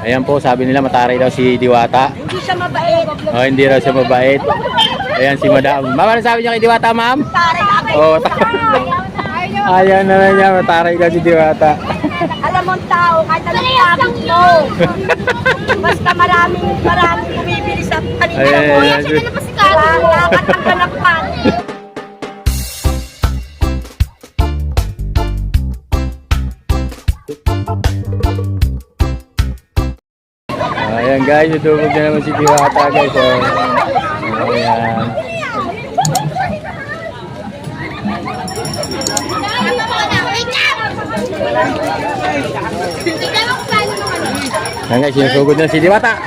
ayan po, sabi nila mataray daw si Diwata. Hindi siya mabait. Oh, hindi raw siya mabait. Ayan si Madam. Ma'am, ano sabi niya kay Diwata, ma'am? Taray na kayo. Oh, Ayaw naman niya, mataray daw si Diwata. Alam mo ang tao, kahit anong mo. Basta maraming, maraming bumibili sa kanila Ayan, ayan, ayan. na pa si Kati. Nakakatanggal ng pan. Guys, natubog na naman si Diwata guys. Oh. Ayan. Ayan guys, sinusugod na si Diwata.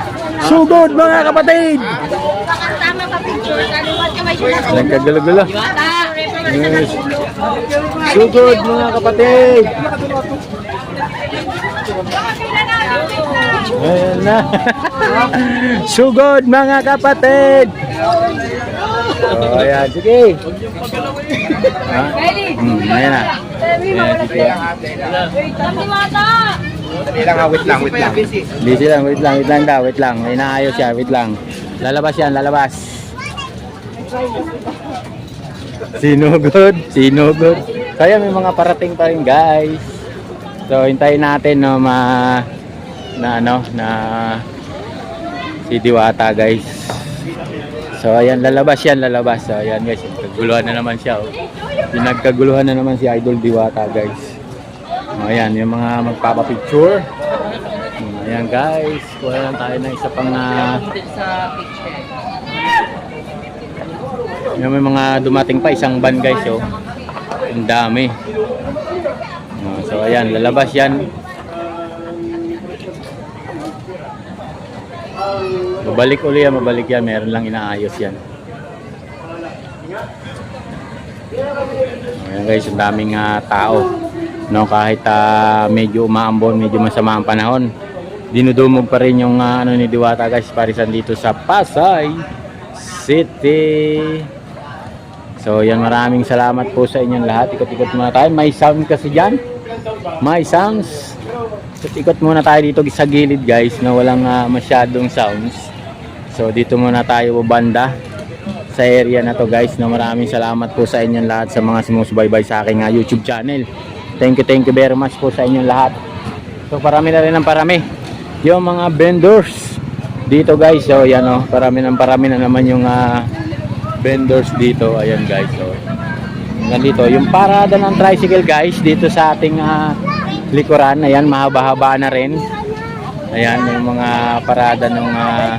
Sugod mga kapatid! Tama pa picture. Kaliwat kamay siya na. Nagkagulo-gulo. Bata. Yes. Sugod mga kapatid! Ayan na. Sugod mga kapatid! Oh, ayan, sige. Ha? Hmm, ayan na. Ayan, sige. Ilang ah, wait lang, wait lang. Busy lang, wait lang, wait lang daw, wait lang. May naayos siya, wait lang. Lalabas yan, lalabas. Sinugod, sinugod. Kaya may mga parating pa rin guys. So hintayin natin no ma na ano na si Diwata guys. So ayan lalabas yan, lalabas. So ayan guys, nagkaguluhan na naman siya. Oh. Pinagkaguluhan na naman si Idol Diwata guys. O, ayan, yung mga magpapapicture. Hmm, Ayan guys, kuha lang tayo ng isa pang uh, yung may mga dumating pa isang van guys oh. Ang dami. Oh, so ayan, lalabas yan. Mabalik uli yan, mabalik yan. Meron lang inaayos yan. Ayan guys, ang daming ah, tao. No, kahit ah, medyo umaambon, medyo masama ang panahon. Dinudumog pa rin yung ah, ano ni Diwata guys, parisan dito sa Pasay City. So yan maraming salamat po sa inyong lahat. Ikot-ikot muna tayo. May sound kasi dyan. May sounds. Ikot muna tayo dito sa gilid guys na walang ah, masyadong sounds. So dito muna tayo banda sa area na to guys na maraming salamat po sa inyong lahat sa mga sumusubaybay sa aking ah, YouTube channel. Thank you, thank you very much po sa inyong lahat. So parami na rin ng parami. Yung mga vendors dito guys. So yan oh, parami ng parami na naman yung ah, vendors dito. Ayan guys. So nandito yung parada ng tricycle guys dito sa ating ah, likuran. Ayan, mahaba-haba na rin. Ayan, yung mga parada ng ah,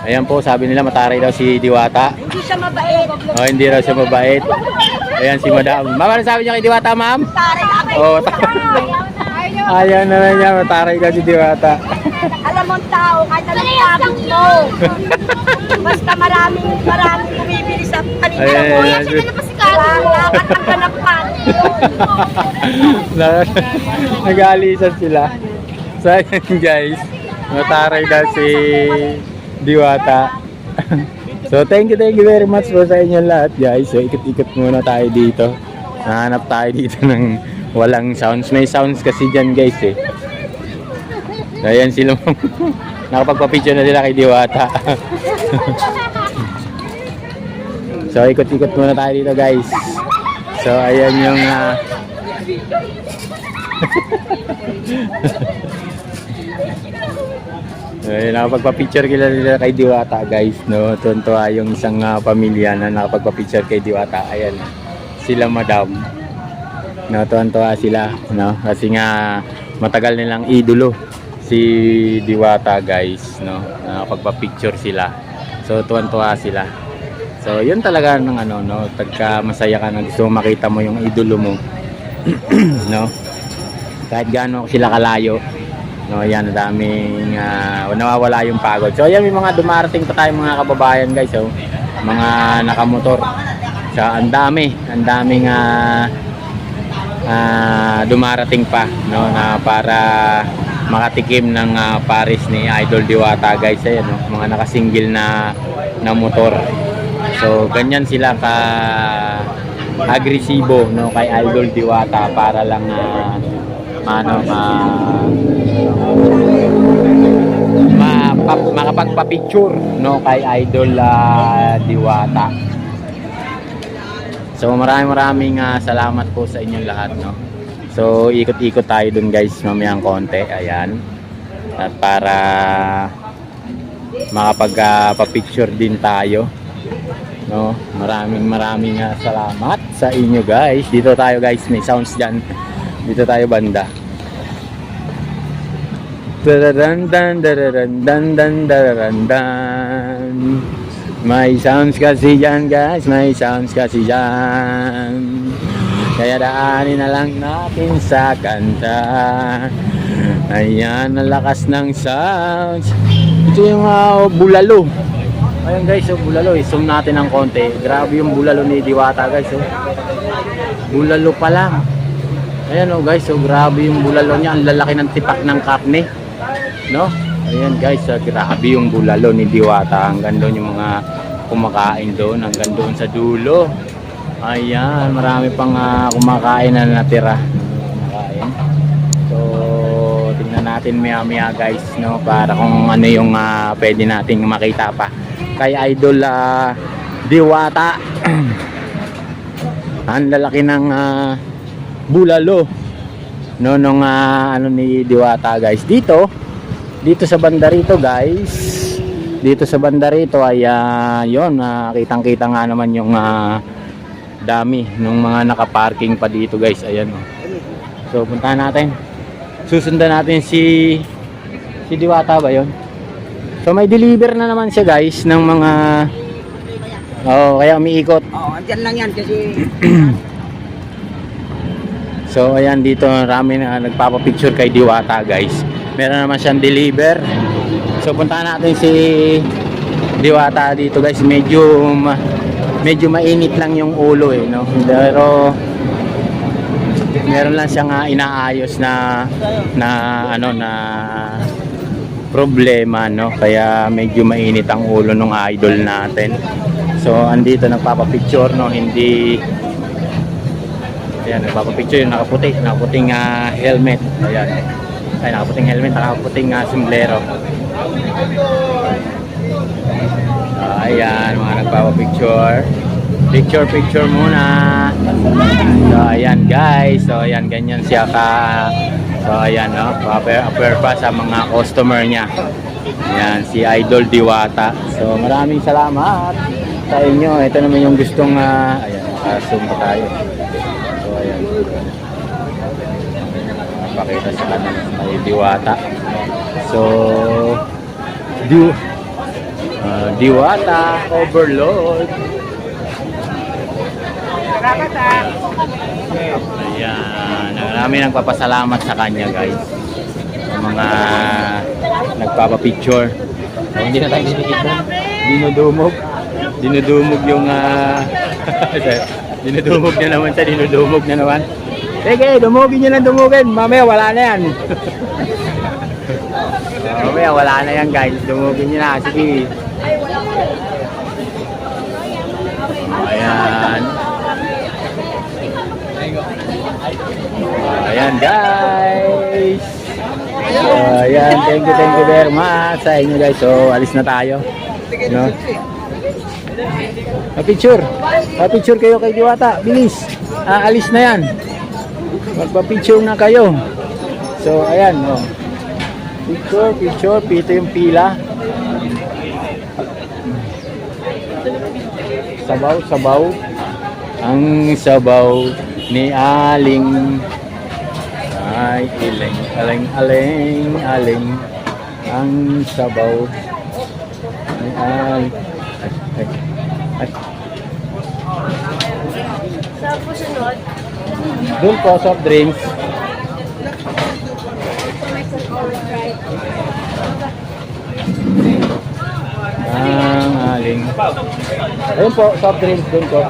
Ayan po, sabi nila mataray daw si Diwata. Hindi siya mabait. Oh, hindi raw siya mabait. Ayan si Madam. Ma'am, ano sabi niya kay Diwata, ma'am? Taray na kayo. Oh, Ayaw naman niya, mataray daw si Diwata. Alam mo tao, kahit anong pagod mo. Basta maraming, maraming bumibili sa kanila Ayan, mo. ayan, ayan. na Kati. Nakakatanggal ng. Na- Nag-aalisan sila. So, guys. Mataray daw si Diwata. so, thank you, thank you very much po sa inyong lahat guys. So, ikot-ikot muna tayo dito. Nahanap tayo dito ng walang sounds. May sounds kasi dyan guys eh. So, ayan sila. Nakapagpa-picture na sila kay Diwata. so, ikot-ikot muna tayo dito guys. So, ayan yung... ah, Eh, nakapagpa-picture kila nila kay Diwata guys, no? Tuntua yung isang ah, pamilya na nakapagpa-picture kay Diwata. Ayan, sila madam. No, tuwan-tuwa sila, no? Kasi nga matagal nilang idolo si Diwata guys, no? Nakapagpa-picture sila. So tuwan-tuwa sila. So yun talaga ng ano, no? Tagka masaya ka na gusto mo makita mo yung idolo mo. no? Kahit gaano sila kalayo, No, yan, daming ah, nawawala yung pagod. So, ayan, may mga dumarating pa tayong mga kababayan, guys. So, mga nakamotor. So, ang dami, ang daming ah, ah, dumarating pa, no, na para makatikim ng ah, Paris ni Idol Diwata, guys. Ayan, no, mga nakasingle na na motor. So, ganyan sila ka agresibo no kay Idol Diwata para lang ah, ano ma mapa- makapagpa-picture no kay Idol ah, Diwata. So maraming maraming ah, salamat po sa inyong lahat no. So ikot-ikot tayo dun guys mamayang konti. Ayan. At para makapagpa-picture din tayo. No, maraming maraming ah, salamat sa inyo guys. Dito tayo guys, may sounds diyan. Dito tayo banda. Dararan dan dararan. May sounds kasi dyan guys, may sounds kasi dyan. Kaya daanin na lang natin sa kanta. Ayan, ang lakas ng sounds. Ito yung ah, bulalo. Ayun guys, so bulalo, i-zoom natin ng konti. Grabe yung bulalo ni Diwata guys. Oh. Bulalo pa lang. Ayan oh guys, so grabe yung bulalo niya. Ang lalaki ng tipak ng karne. No? Ayan guys, so, grabe yung bulalo ni Diwata. Hanggang doon yung mga kumakain doon. Hanggang doon sa dulo. Ayan, marami pang ah, kumakain na natira. Kumakain. So, tingnan natin maya maya guys, no? Para kung ano yung ah, pwede nating makita pa. Kay Idol ah, Diwata. Ang lalaki ng ah, bulalo. No nung ah, ano ni Diwata guys. Dito dito sa banda rito guys. Dito sa banda rito ay uh, yon kitang kita nga naman yung ah, dami nung mga nakaparking pa dito guys. Ayan oh. so puntahan natin. Susundan natin si si Diwata ba yon so may deliver na naman siya guys ng mga oh kaya umiikot Oo, andyan lang yan kasi So ayan dito marami na nagpapapicture kay Diwata guys. Meron naman siyang deliver. So puntahan natin si Diwata dito guys. Medyo medyo mainit lang yung ulo eh no. Pero meron lang siyang ah, inaayos na na ano na problema no. Kaya medyo mainit ang ulo ng idol natin. So andito nagpapapicture no, hindi Ayan, nagpapapicture yung nakaputi, nakaputing ah, helmet. Ayan. Ay, nakaputing helmet, nakaputing uh, sombrero. So, ayan, mga nagpapapicture. Picture, picture muna. So, ayan guys. So, ayan, ganyan siya ka. So, ayan, no. Appear pa sa mga customer niya. Ayan, si Idol Diwata. So, maraming salamat sa inyo. Ito naman yung gustong, ah, ayan, naka-zoom pa tayo. So, ayan. Pakita sa kanan kay Diwata. So, Diw ah, Diwata Overload. Ayan. Marami nagpapasalamat sa kanya guys. Sa mga nagpapapicture. So, hindi na tayo dinikit na. Dinudumog. Dinudumog yung ah, dinudumog na naman siya. Dinudumog na naman. Sige, dumugin nyo lang dumugin. Mamaya wala na yan. Mamaya wala na yan guys. Dumugin nyo na. Sige. Ayan. Ayan guys. So, ayan. Thank you, thank you very much sa inyo guys. So, alis na tayo. No? Pa-picture. Pa-picture kayo kay Diwata. Bilis. Aalis na yan. Magpa-picture na kayo. So, ayan. Oh. Picture, picture. Pito yung pila. Sabaw, sabaw. Ang sabaw ni Aling ay iling, aling, aling, aling. Ang sabaw ni Aling. Ay, ay, ay. Sa pusunod, Doon po, soft drinks. Ang aling. Ayun po, soft drinks doon po.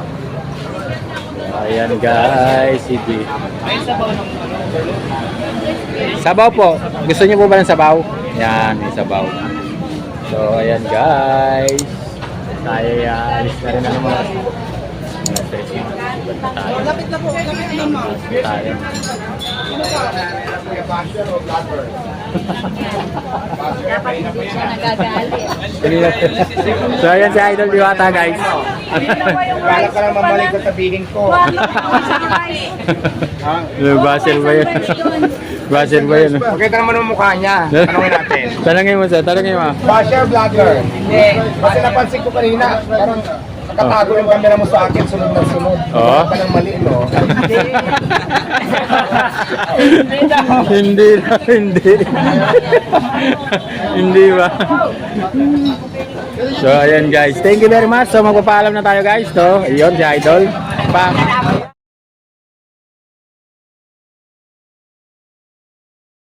Ayan guys, hindi. Sabaw po. Gusto niyo po ba ng sabaw? Yan, may sabaw. So, ayan guys. Tayo ay uh, alis na rin mga Alas tres na. Na tayo. Lapit na po, lapit na mo. Dapat hindi siya nagagalit. so ayan si Idol Diwata guys. Kala ka lang mamalik sa sabihin ko. Ha? Basel ba yun? Basel ba yun? Pakita naman ang mukha niya. Tanungin natin. Tanongin mo sa, tanongin mo. Basher vlogger. Hindi. Kasi napansin ko kanina, parang nakatago yung camera mo sa akin, sunod na sunod. Oo. Ka ng mali, no? Hindi na, hindi. hindi ba? So ayan guys, thank you very much. So magpapaalam na tayo guys, to. Ayun si Idol. Pa